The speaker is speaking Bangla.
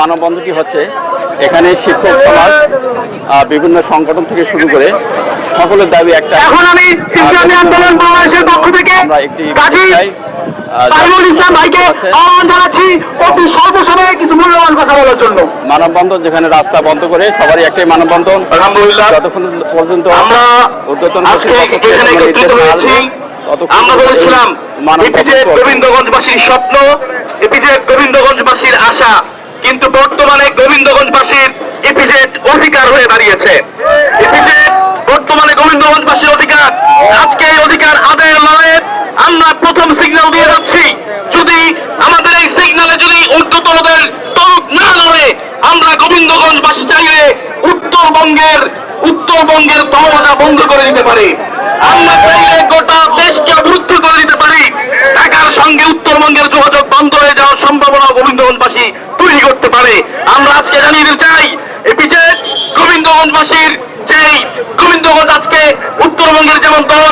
মানববন্ধনটি হচ্ছে এখানে শিক্ষক সমাজ বিভিন্ন সংগঠন থেকে শুরু করে সকলের দাবি একটা। এখন আমি ইসলামী আন্দোলন বাংলাদেশের পক্ষ থেকে আমরা একটি মানববন্ধন যেখানে রাস্তা বন্ধ করে সবারই একটাই মানববন্ধন। আলহামদুলিল্লাহ। যতক্ষণ পর্যন্ত আমরা ততক্ষণ আমরা বলেছিলাম এপিজে গোবিন্দগঞ্জবাসীর স্বপ্ন এপিজে গোবিন্দগঞ্জবাসীর আশা কিন্তু বর্তমানে গোবিন্দগঞ্জবাসীর এপিজেড অধিকার হয়ে দাঁড়িয়েছে। এপিজেড বর্তমানে গোবিন্দগঞ্জবাসীর অধিকার আজকে এই অধিকার আদায়ের লড়াইয়ে আমরা প্রথম সিগন্যাল দিয়ে যাচ্ছি। যদি আমাদের এই সিগন্যালে যদি ঊর্ধ্বতনদের তরুক না লড়ে আমরা গোবিন্দগঞ্জবাসী চাইলে উত্তরবঙ্গের উত্তরবঙ্গের দরজা বন্ধ করে দিতে পারি। আমরা চাইলে গোটা দেশকে অবরুদ্ধ করে দিতে পারি ঢাকার সঙ্গে উত্তরবঙ্গের যোগাযোগ বন্ধ হয়ে যাওয়ার সম্ভাবনা গোবিন্দগঞ্জবাসী তৈরি করতে পারে। আমরা আজকে জানিয়ে দিতে চাই বিজয় গোবিন্দগঞ্জবাসীর যেই গোবিন্দগঞ্জ আজকে উত্তরবঙ্গের যেমন দরজা